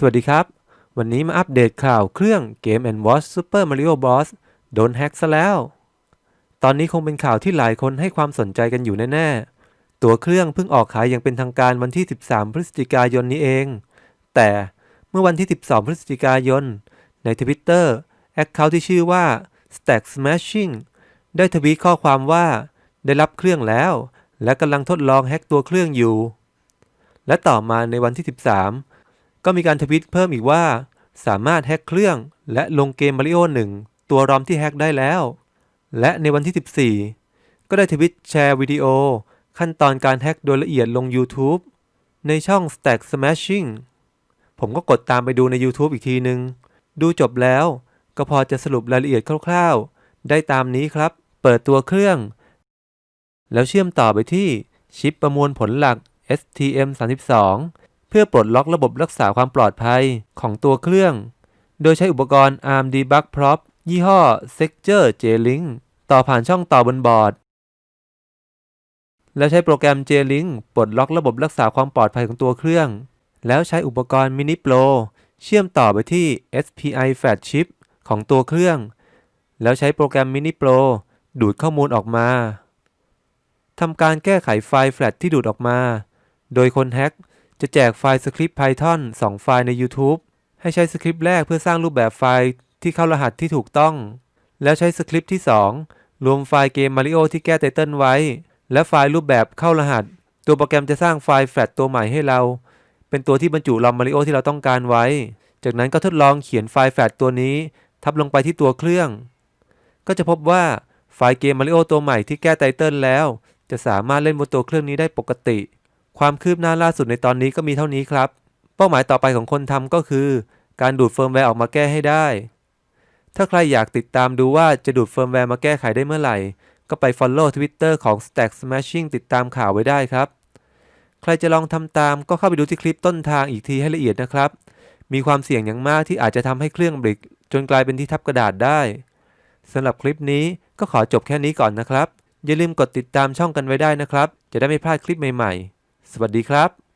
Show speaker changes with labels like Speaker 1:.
Speaker 1: สวัสดีครับ วันนี้มาอัปเดตข่าวเครื่อง Game Watch Super Mario Bros. โดนแฮ็กซะแล้ว ตอนนี้คงเป็นข่าวที่หลายคนให้ความสนใจกันอยู่แน่ๆ ตัวเครื่องเพิ่งออกขายอย่างเป็นทางการวันที่ 13 พฤศจิกายนนี้เอง แต่เมื่อวันที่ 12 พฤศจิกายน ใน Twitter แอคเคาท์ที่ชื่อว่า Stack Smashing ได้ทวีตข้อความว่า ได้รับเครื่องแล้ว และกำลังทดลองแฮ็กตัวเครื่องอยู่ และต่อมาในวันที่ 13 ก็มีการทวิตเพิ่มอีกว่า สามารถแฮ็กเครื่อง และลงเกม Mario 1ตัวรอมที่แฮ็กได้แล้ว และในวันที่ 14 ก็ได้ทวิตแชร์วิดีโอ ขั้นตอนการแฮ็กโดยละเอียดลง YouTube ในช่อง Stack Smashing ผมก็กดตามไปดูใน YouTube อีกทีนึง ดูจบแล้วก็พอจะสรุปรายละเอียดคร่าวๆ ได้ตามนี้ครับ เปิดตัวเครื่อง แล้วเชื่อมต่อไปที่ชิปประมวลผลหลัก STM32 เพื่อปลดล็อกระบบรักษาความปลอดภัยของตัวเครื่อง โดยใช้อุปกรณ์ ARM Debug Prop ยี่ห้อ Secure J-Link ต่อผ่านช่องต่อบนบอร์ด แล้วใช้โปรแกรม J-Link ปลดล็อกระบบรักษาความปลอดภัยของตัวเครื่อง แล้วใช้อุปกรณ์ Mini Pro เชื่อมต่อไปที่ SPI Flash Chip ของตัวเครื่อง แล้วใช้โปรแกรม Mini Pro ดูดข้อมูลออกมาทำการแก้ไขไฟล์แฟลชที่ดูดออกมา โดยคนแฮ็ก จะแจกไฟล์สคริปต์ Python 2 ไฟล์ใน YouTube ให้ใช้สคริปต์แรกเพื่อสร้างรูปแบบไฟล์ที่เข้ารหัสที่ถูกต้อง แล้วใช้สคริปต์ที่ 2 รวมไฟล์เกม Mario ที่แก้ไตเติลไว้ และไฟล์รูปแบบเข้ารหัส ตัวโปรแกรมจะสร้างไฟล์แฟลชตัวใหม่ให้เรา เป็นตัวที่บรรจุรอม Mario ที่เราต้องการไว้ จากนั้นก็ทดลองเขียนไฟล์แฟลชตัวนี้ ทับลงไปที่ตัวเครื่อง ก็จะพบว่าไฟล์เกม Mario ตัวใหม่ที่แก้ไตเติลแล้ว จะสามารถเล่นบนตัวเครื่องนี้ได้ปกติ ความคืบหน้าล่าสุดในตอนนี้ก็มีเท่านี้ครับ เป้าหมายต่อไปของคนทำก็คือ การดูดเฟิร์มแวร์ออกมาแก้ให้ได้ ถ้าใครอยากติดตามดูว่าจะดูดเฟิร์มแวร์มาแก้ไขได้เมื่อไหร่ ก็ไป Follow Twitter ของ Stack Smashing ติดตามข่าวไว้ได้ครับ ใครจะลองทำตามก็เข้าไปดูที่คลิปต้นทางอีกทีให้ละเอียดนะครับ มีความเสี่ยงอย่างมากที่อาจจะทำให้เครื่องบริกจนกลายเป็นที่ทับกระดาษได้สำหรับคลิปนี้ก็ขอจบแค่นี้ก่อนนะครับ อย่าลืมกดติดตามช่องกันไว้ได้นะครับ จะได้ไม่พลาดคลิปใหม่ๆ สวัสดีครับ